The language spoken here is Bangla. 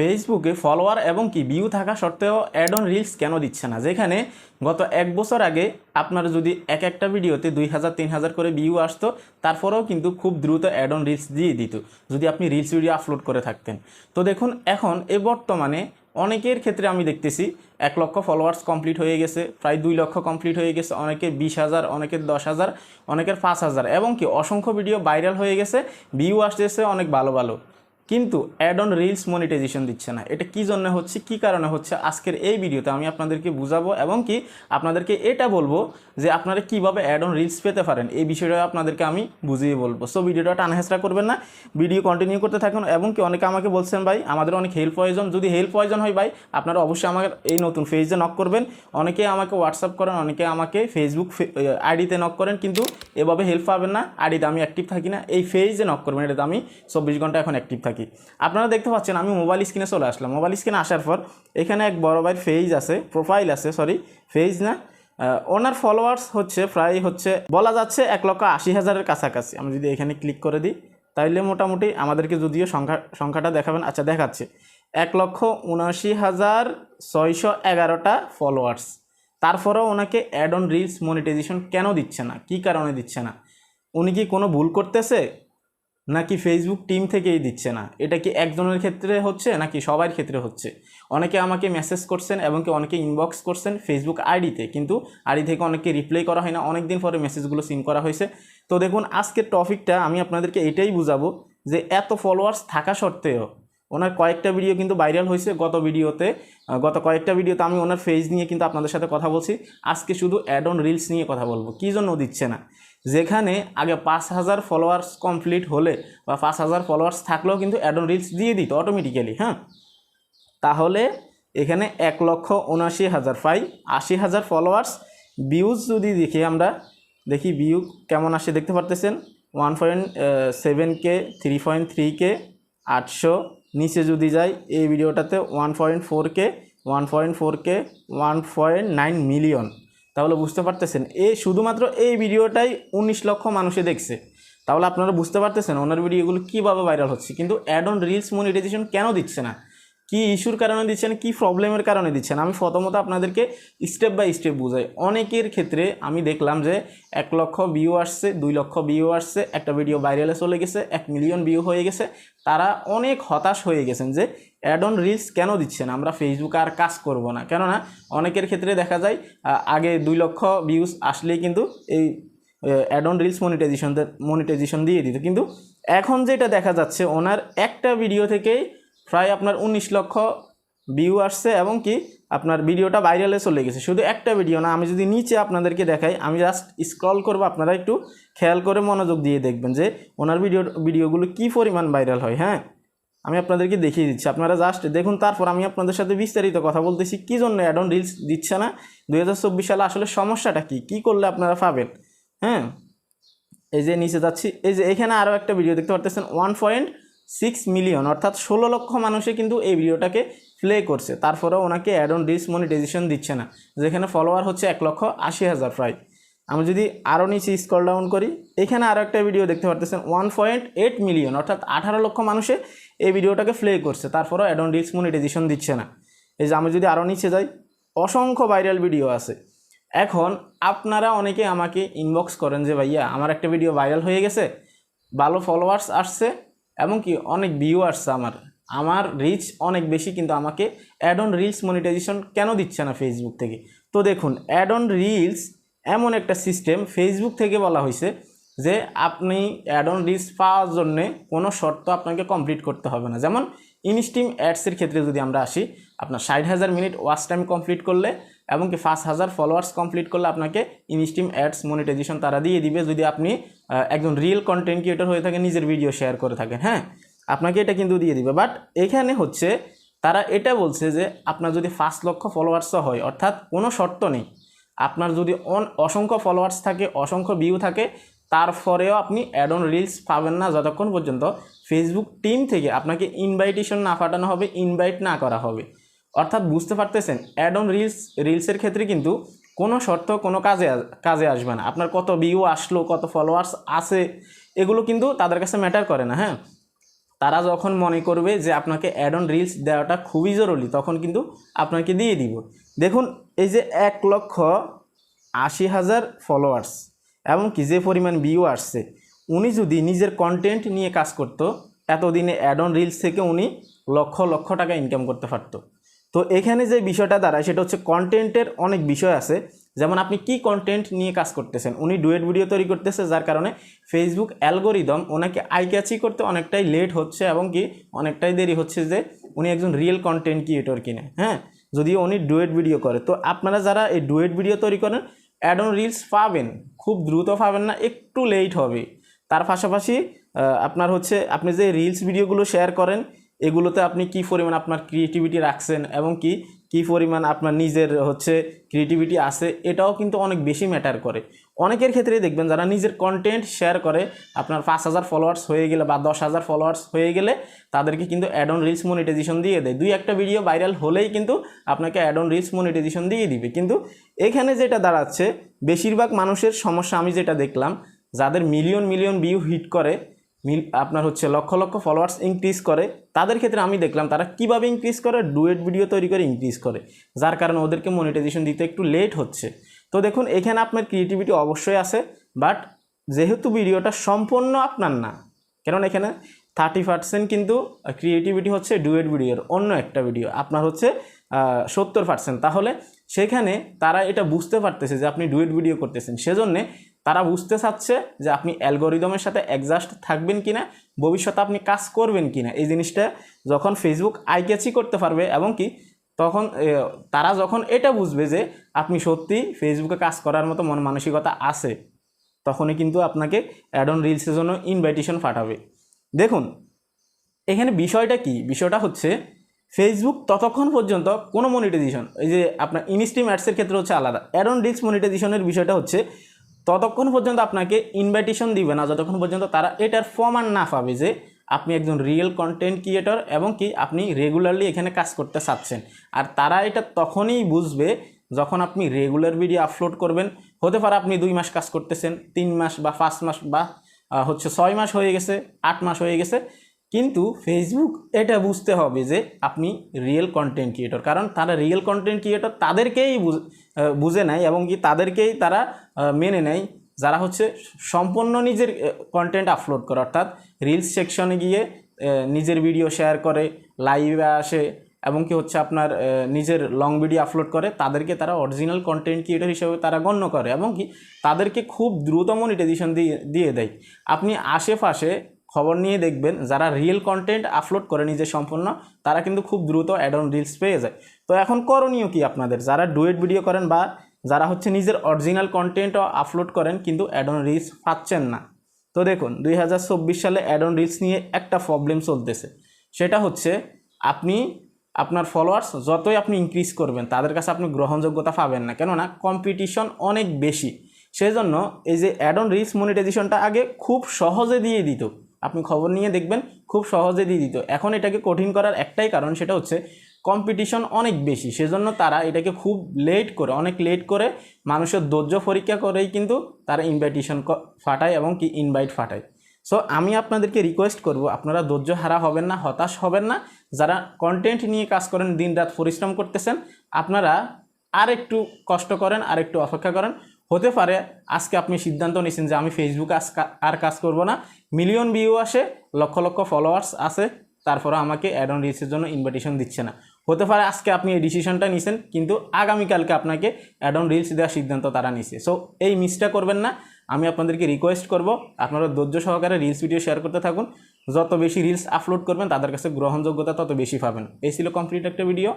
ফেসবুকে ফলোয়ার এবং কি ভিউ থাকা সত্ত্বেও অ্যাড অন রিলস কেন দিচ্ছে না? যেখানে গত এক বছর আগে আপনার যদি এক একটা ভিডিওতে দুই হাজার, তিন হাজার করে ভিউ আসতো, তারপরেও কিন্তু খুব দ্রুত অ্যাড অন রিলস দিয়ে দিত, যদি আপনি রিলস ভিডিও আপলোড করে থাকতেন। তো দেখুন, এখন এ বর্তমানে অনেকের ক্ষেত্রে আমি দেখতেছি, এক লক্ষ ফলোয়ার্স কমপ্লিট হয়ে গেছে, প্রায় দুই লক্ষ কমপ্লিট হয়ে গেছে অনেকের বিশ হাজার অনেকের দশ হাজার, অনেকের পাঁচ হাজার, এবং কি অসংখ্য ভিডিও ভাইরাল হয়ে গেছে ভিউ আসতেছে অনেক ভালো ভালো। কিন্তু অ্যাড অন রিলস মনিটাইজেশন দিচ্ছে না। এটা কি জন্য হচ্ছে, কি কারণে হচ্ছে, আজকের এই ভিডিওতে আমি আপনাদেরকে বুঝাবো এবং কি আপনাদেরকে এটা বলব যে আপনারা কীভাবে অ্যাড অন রিলস পেতে পারেন। এই বিষয়টা আপনাদেরকে আমি বুঝিয়ে বলব। সো ভিডিওটা টানহেসরা করবেন না। ভিডিও কন্টিনিউ করতে থাকুন এবং কি অনেকে আমাকে বলছেন, ভাই, আমাদের অনেক হেল্প প্রয়োজন। যদি হেল্প প্রয়োজন হয়, ভাই, আপনারা অবশ্যই আমার এই নতুন ফেজে নক করবেন। অনেকে আমাকে হোয়াটসঅ্যাপ করেন, অনেকে আমাকে ফেসবুক আইডিতে নক করেন, কিন্তু এভাবে হেল্প পাবেন না। আইডিতে আমি অ্যাক্টিভ থাকি না। এই ফেজে নক করবেন। এটাতে আমি চব্বিশ ঘণ্টা এখন অ্যাক্টিভ থাকি। আপনারা দেখতে পাচ্ছেন আমি মোবাইল স্ক্রিনে চলে আসলাম। মোবাইল স্ক্রিনে আসার পর এখানে এক বড় ভাইয়ের পেজ আছে প্রোফাইল আছে সরি পেজ না। ওনার ফলোয়ার্স হচ্ছে প্রায় হচ্ছে, বলা যাচ্ছে এক লক্ষ আশি হাজারের কাছাকাছি। আমি যদি এখানে ক্লিক করে দিই, তাইলে মোটামুটি আমাদেরকে যদিও সংখ্যা, সংখ্যাটা দেখাবেন আচ্ছা দেখাচ্ছে। এক লক্ষ উনআশি হাজার ছয়শো এগারোটা ফলোয়ার্স তারপরেও ওনাকে অ্যাড অন রিলস মনিটাইজেশন কেন দিচ্ছে না? কি কারণে দিচ্ছে না? উনি কি কোনো ভুল করতেছে? নাকি ফেসবুক টিম থেকেই দিচ্ছে না? এটা কি একজনের ক্ষেত্রে হচ্ছে নাকি সবার ক্ষেত্রে হচ্ছে? অনেকে আমাকে মেসেজ করছেন এবং কি অনেকে ইনবক্স করছেন ফেসবুক আইডিতে কিন্তু আইডি থেকে অনেকে রিপ্লাই করা হয় না। অনেক দিন পরে মেসেজগুলো সিন করা হয়েছে। তো দেখুন, আজকের টপিকটা আমি আপনাদেরকে এটাই বুঝাবো যে এত ফলোয়ার্স থাকা সত্ত্বেও ওনার কয়েকটা ভিডিও কিন্তু ভাইরাল হয়েছে গত ভিডিওতে গত কয়েকটা ভিডিওতে আমি ওনার ফেজ নিয়ে কিন্তু আপনাদের সাথে কথা বলছি। আজকে শুধু অ্যাড অন রিলস নিয়ে কথা বলব। কী জন্য দিচ্ছে না? যেখানে আগে পাঁচ হাজার ফলোয়ার্স কমপ্লিট হলে বা পাঁচ হাজার ফলোয়ার্স থাকলেও কিন্তু অ্যাড অন রিলস দিয়ে দিত অটোমেটিক্যালি হ্যাঁ? তাহলে এখানে এক লক্ষ উনআশি হাজার পাই আশি হাজার ফলোয়ার্স ভিউজ যদি দেখি আমরা, দেখি ভিউ কেমন আসে দেখতে পারতেছেন? One point seven K three point three K আটশো। নিচে যদি যাই, এই ভিডিওটাতে one point four K one point four K one point nine million তাহলে বুঝতে পারতেছেন এই শুধুমাত্র এই ভিডিওটাই উনিশ লক্ষ মানুষে দেখছে। তাহলে আপনারা বুঝতে পারতেছেন, ওনার ভিডিওগুলো কীভাবে ভাইরাল হচ্ছে, কিন্তু অ্যাড অন রিলস মনিটাইজেশন কেন দিচ্ছে না? কি ইস্যুর কারণে দিচ্ছেন, কি প্রবলেমের কারণে দিচ্ছেন? আমি প্রথমত আপনাদেরকে স্টেপ বাই স্টেপ বুঝাই। অনেকের ক্ষেত্রে আমি দেখলাম যে এক লক্ষ ভিউ আসছে, দুই লক্ষ ভিউ আসছে, একটা ভিডিও ভাইরালে চলে গেছে, এক মিলিয়ন ভিউ হয়ে গেছে। তারা অনেক হতাশ হয়ে গেছেন যে অ্যাড অন রিলস কেন দিচ্ছেন? আমরা ফেসবুকে আর কাজ করব না। কেননা অনেকের ক্ষেত্রে দেখা যায় আগে দুই লক্ষ ভিউজ আসলেই কিন্তু এই ad on reels monetization monetization দিয়ে দিত। কিন্তু এখন যেটা দেখা যাচ্ছে, ওনার একটা ভিডিও থেকেই প্রায় আপনার উনিশ লক্ষ ভিউ আসছে এবং কি আপনার ভিডিওটা ভাইরালে চলে গেছে। শুধু একটা ভিডিও না, আমি যদি নিচে আপনাদেরকে দেখাই, আমি জাস্ট স্ক্রল করব, আপনারা একটু খেয়াল করে মনোযোগ দিয়ে দেখবেন যে ওনার ভিডিও ভিডিওগুলো কী পরিমাণ ভাইরাল হয় হ্যাঁ? আমি আপনাদেরকে দেখিয়ে দিচ্ছি। আপনারা জাস্ট দেখুন, তারপর আমি আপনাদের সাথে বিস্তারিত কথা বলতেছি। কী জন্য অ্যাড অন রিলস দিচ্ছে না? দু হাজার চব্বিশ সালে আসলে সমস্যাটা কি? কী করলে আপনারা পাবেন? হ্যাঁ? এই যে নিচে যাচ্ছি, এই যে এখানে আরও একটা ভিডিও দেখতে পারতেছেন ওয়ান পয়েন্ট সিক্স মিলিয়ন অর্থাৎ ষোলো লক্ষ মানুষে কিন্তু এই ভিডিওটাকে প্লে করছে। তারপরেও ওনাকে অ্যাড অন রিলস মনিটাইজেশন দিচ্ছে না, যেখানে ফলোয়ার হচ্ছে এক লক্ষ আশি হাজার প্রায়। আমি যদি আরও নিচে স্কল ডাউন করি, এখানে আরও একটা ভিডিও দেখতে পারতেছেন ওয়ান পয়েন্ট এইট মিলিয়ন অর্থাৎ আঠারো লক্ষ মানুষে এই ভিডিওটাকে প্লে করছে, তারপরেও অ্যাড অন রিলস মনিটাইজেশন দিচ্ছে না। এই যে আমি যদি আরও নিচে যাই, অসংখ্য ভাইরাল ভিডিও আছে। এখন আপনারা অনেকে আমাকে ইনবক্স করেন যে, ভাইয়া, আমার একটা ভিডিও ভাইরাল হয়ে গেছে, ভালো ফলোয়ার্স আসছে এমনকি অনেক ভিউ আসছে আমার। আমার রিচ অনেক বেশি, কিন্তু আমাকে অ্যাড অন রিলস মনিটাইজেশন কেন দিচ্ছে না ফেসবুক থেকে? তো দেখুন অ্যাড অন রিলস এমন একটা সিস্টেম ফেসবুক থেকে বলা হয়েছে যে আপনি অ্যাড অন রিলস পাওয়ার জন্যে কোনো শর্ত আপনাকে কমপ্লিট করতে হবে না। যেমন ইনস্টিম অ্যাডসের ক্ষেত্রে যদি আমরা আসি, আপনার ষাট হাজার মিনিট ওয়াচ টাইম কমপ্লিট করলে এবং কি পাঁচ হাজার ফলোয়ার্স কমপ্লিট করলে আপনাকে ইনস্টিম অ্যাডস মনিটাইজেশন তারা দিয়ে দিবে। যদি আপনি একজন রিয়েল কন্টেন্ট ক্রিয়েটর হয়ে থাকে, নিজের ভিডিও শেয়ার করে থাকেন হ্যাঁ? আপনাকে এটা কিন্তু দিয়ে দিবে। বাট এখানে হচ্ছে, তারা এটা বলছে যে, আপনার যদি পাঁচ লক্ষ ফলোয়ার্সও হয়, অর্থাৎ কোনো শর্ত নেই, আপনার যদি অন, অসংখ্য ফলোয়ার্স থাকে, অসংখ্য ভিউ থাকে, তারপরেও আপনি অ্যাড অন রিলস পাবেন না যতক্ষণ পর্যন্ত ফেসবুক টিম থেকে আপনাকে ইনভাইটেশন না পাঠানো হবে ইনভাইট না করা হবে। অর্থাৎ বুঝতে পারতেছেন অ্যাড অন রিলস রিলসের ক্ষেত্রে কিন্তু কোনো শর্ত কোনো কাজে কাজে আসবে না। আপনার কত ভিউ আসলো, কত ফলোয়ার্স আছে, এগুলো কিন্তু তাদের কাছে ম্যাটার করে না হ্যাঁ? তারা যখন মনে করবে যে আপনাকে অ্যাড অন রিলস দেওয়াটা খুবই জরুরি, তখন কিন্তু আপনাকে দিয়ে দিব। দেখুন, এই যে এক লক্ষ আশি হাজার ফলোয়ার্স এবং কি যে পরিমাণ ভিউ আসছে, উনি যদি নিজের কন্টেন্ট নিয়ে কাজ করতো, এতদিনে অ্যাড অন রিলস থেকে উনি লক্ষ লক্ষ টাকা ইনকাম করতে পারতো। তো এখানে যে বিষয়টা দাঁড়ায়, সেটা হচ্ছে কন্টেন্টের অনেক বিষয় আছে। যেমন আপনি কি কন্টেন্ট নিয়ে কাজ করতেছেন? উনি ডুয়েট ভিডিও তৈরি করতেছে, যার কারণে ফেসবুক অ্যালগোরিদম ওনাকে আই ক্যাচি করতে অনেকটাই লেট হচ্ছে এবং কি অনেকটাই দেরি হচ্ছে যে উনি একজন রিয়েল কন্টেন্ট ক্রিয়েটর কিনে হ্যাঁ? যদিও উনি ডুয়েট ভিডিও করে। তো আপনারা যারা এই ডুয়েট ভিডিও তৈরি করেন অ্যাড অন রিলস পাবেন, খুব দ্রুত পাবেন না, একটু লেট হবে। তার পাশাপাশি আপনার হচ্ছে, আপনি যে রিলস ভিডিওগুলো শেয়ার করেন এগুলোতে আপনি কি পরিমাণ আপনার ক্রিয়েটিভিটি রাখছেন এবং কি কি পরিমাণ আপনার নিজের হচ্ছে ক্রিয়েটিভিটি আছে, এটাও কিন্তু অনেক বেশি ম্যাটার করে। অনেকের ক্ষেত্রে দেখবেন যারা নিজের কন্টেন্ট শেয়ার করে, আপনার পাঁচ হাজার ফলোয়ার্স হয়ে গেলে বা দশ হাজার ফলোয়ার্স হয়ে গেলে তাদেরকে কিন্তু অ্যাড অন রিলস মনিটাইজেশন দিয়ে দেয়। দুই একটা ভিডিও ভাইরাল হলেই কিন্তু আপনাকে অ্যাড অন রিলস মনিটাইজেশন দিয়ে দিবে। কিন্তু এখানে যেটা দাঁড়াচ্ছে, বেশিরভাগ মানুষের সমস্যা আমি যেটা দেখলাম, যাদের মিলিয়ন মিলিয়ন ভিউ হিট করে মিল আপনার হচ্ছে লক্ষ লক্ষ ফলোয়ার্স ইনক্রিজ করে তাদের ক্ষেত্রে আমি দেখলাম তারা কীভাবে ইনক্রিজ করে ডুয়েট ভিডিও তৈরি করে ইনক্রিজ করে। যার কারণে ওদেরকে মনিটাইজেশন দিতে একটু লেট হচ্ছে। তো দেখুন, এখানে আপনার ক্রিয়েটিভিটি অবশ্যই আছে বাট যেহেতু ভিডিওটা সম্পূর্ণ আপনার না কারণ এখানে থার্টি পার্সেন্ট কিন্তু ক্রিয়েটিভিটি হচ্ছে ডুয়েট ভিডিওর অন্য একটা ভিডিও আপনার হচ্ছে সত্তর পার্সেন্ট তাহলে সেখানে তারা এটা বুঝতে পারতেছে যে আপনি ডুয়েট ভিডিও করতেছেন। সেজন্যে তারা বুঝতে চাচ্ছে যে আপনি অ্যালগোরিদমের সাথে অ্যাডজাস্ট থাকবেন কিনা, ভবিষ্যতে আপনি কাজ করবেন কিনা। এই জিনিসটা যখন ফেসবুক আইক্যাচি করতে পারবে এবং কি, তখন তারা যখন এটা বুঝবে যে আপনি সত্যি ফেসবুকে কাজ করার মতো মন মানসিকতা আছে, তখনই কিন্তু আপনাকে অ্যাড অন রিলসের জন্য ইনভাইটেশন পাঠাবে। দেখুন, এখানে বিষয়টা কি? বিষয়টা হচ্ছে ফেসবুক ততক্ষণ পর্যন্ত কোনো মনিটাইজেশন এই যে আপনার ইনস্ট্রিম অ্যাডসের ক্ষেত্রে হচ্ছে আলাদা। অ্যাড অন রিলস মনিটাইজেশনের বিষয়টা হচ্ছে ততক্ষণ পর্যন্ত আপনাকে ইনভাইটেশন দিবে না, যতক্ষণ পর্যন্ত তারা এটার প্রমাণ না পাবে যে আপনি একজন রিয়েল কন্টেন্ট ক্রিয়েটর এবং কি আপনি রেগুলারলি এখানে কাজ করতে চাচ্ছেন। আর তারা এটা তখনই বুঝবে যখন আপনি রেগুলার ভিডিও আপলোড করবেন। হতে পারে আপনি দুই মাস কাজ করতেছেন, তিন মাস বা পাঁচ মাস বা হচ্ছে ছয় মাস হয়ে গেছে, আট মাস হয়ে গেছে। কিন্তু ফেসবুক এটা বুঝতে হবে যে আপনি রিয়েল কন্টেন্ট ক্রিয়েটর কারণ তারা রিয়েল কন্টেন্ট ক্রিয়েটর তাদেরকেই বুঝ- নেয় এবং কি তাদেরকেই তারা মেনে নেয়। যারা হচ্ছে সম্পূর্ণ নিজের কন্টেন্ট আপলোড করে, অর্থাৎ রিলস সেকশনে গিয়ে নিজের ভিডিও শেয়ার করে লাইভে আসে, এবং কি হচ্ছে আপনার নিজের লং ভিডিও আপলোড করে, তাদেরকে তারা অরিজিনাল কন্টেন্ট ক্রিয়েটর হিসেবে তারা গণ্য করে এবং কি তাদেরকে খুব দ্রুত মনিটাইজেশন দিয়ে দিয়ে দেয়। আপনি আশেপাশে খবর নিয়ে দেখবেন, যারা রিয়েল কন্টেন্ট আপলোড করে নিজে সম্পূর্ণ, তারা কিন্তু খুব দ্রুত অ্যাড অন রিলস পেয়ে যায়। তো এখন করণীয় কি আপনাদের? যারা ডুয়েট ভিডিও করেন বা যারা হচ্ছে নিজের অরিজিনাল কন্টেন্টও আপলোড করেন, কিন্তু অ্যাড অন রিলস পাচ্ছেন না। তো দেখুন, দুই হাজার চব্বিশ সালে অ্যাড অন রিলস নিয়ে একটা প্রবলেম চলতেছে। সেটা হচ্ছে, আপনি, আপনার ফলোয়ার্স যতই আপনি ইনক্রিজ করবেন, তাদের কাছে আপনি গ্রহণযোগ্যতা পাবেন না। কেননা কম্পিটিশন অনেক বেশি। সেজন্য এই যে অ্যাড অন রিলস মনিটাইজেশনটা আগে খুব সহজে দিয়ে দিত। আপনি খবর নিয়ে দেখবেন, খুব সহজে দিয়ে দিত। এখন এটাকে কঠিন করার একটাই কারণ সেটা হচ্ছে কম্পিটিশন অনেক বেশি। সেজন্য তারা এটাকে খুব লেট করে, অনেক লেট করে মানুষের ধৈর্য পরীক্ষা করেই কিন্তু তারা ইনভাইটেশন ফাটায় এবং কি ইনভাইট ফাটায়। সো আমি আপনাদেরকে রিকোয়েস্ট করব, আপনারা ধৈর্য হারা হবেন না, হতাশ হবেন না। যারা কন্টেন্ট নিয়ে কাজ করেন দিন রাত পরিশ্রম করতেছেন, আপনারা আর একটু কষ্ট করেন আর একটু অপেক্ষা করেন। হতে পারে, আজকে আপনি সিদ্ধান্ত নিয়েছেন যে আমি ফেসবুকে আর কাজ করব না। মিলিয়ন ভিউ আসে, লক্ষ লক্ষ ফলোয়ার্স আছে তারপরে আমাকে অ্যাড অন রিলসের জন্য ইনভিটেশন দিচ্ছে না। হতে পারে আজকে আপনি এই ডিসিশনটা নিছেন কিন্তু আগামীকালকে আপনাকে অ্যাড অন রিলস দেওয়ার সিদ্ধান্ত তারা নিছে সো এই মিসটা করবেন না। আমি আপনাদেরকে রিকোয়েস্ট করব, আপনারা ধৈর্য সহকারে রিলস ভিডিও শেয়ার করতে থাকুন। যত বেশি রিলস আপলোড করবেন, তাদের কাছে গ্রহণযোগ্যতা তত বেশি পাবেন। এই ছিল কমপ্লিট একটা ভিডিও